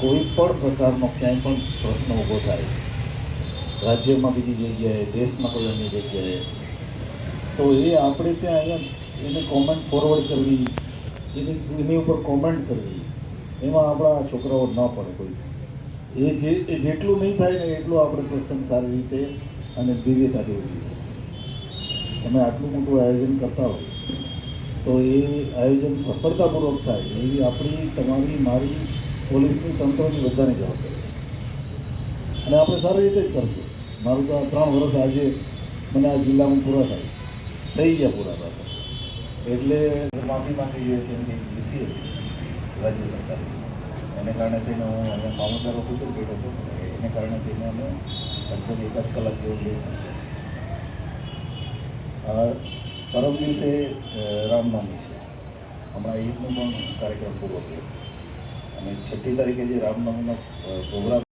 કોઈ પણ પ્રકારનો ક્યાંય પણ પ્રશ્ન ઊભો થાય, રાજ્યમાં બીજી જગ્યાએ, દેશમાં કોઈ અન્ય જગ્યાએ, તો એ આપણે ત્યાં અહીંયા એને કોમેન્ટ ફોરવર્ડ કરવી, એની એની ઉપર કોમેન્ટ કરવી, એમાં આપણા છોકરાઓ ન પડે કોઈ. એ જે, એ જેટલું નહીં થાય ને એટલું આપણે પ્રસંગ સારી રીતે અને દિવ્યતાથી ઉજવી શકીશું તમે આટલું મોટું આયોજન કરતા હોય, તો એ આયોજન સફળતાપૂર્વક થાય, એવી આપણી, તમારી, મારી પોલીસની તંત્રની બધાની છે. અને આપણે સારી રીતે જ કરશું. મારું તો આ ત્રણ વર્ષ આજે મને આ જિલ્લામાં પૂરા થાય. થઈ ગયા પૂરા થાય એટલે માફી માંગી જોઈએ કે ડીસી હતી, રાજ્ય સરકાર. એને કારણે થઈને હું અહીંયા મામલતદાર ઓફિસર બેઠો છું. એને કારણે થઈને અમે લગભગ એકાદ કલાક જેવું લઈ પરમ દિવસે રામનામી છે. હમણાં ઈદનો પણ કાર્યક્રમ પૂરો થયો. અને છઠ્ઠી તારીખે જે રામનવમીનો પ્રોગ્રામ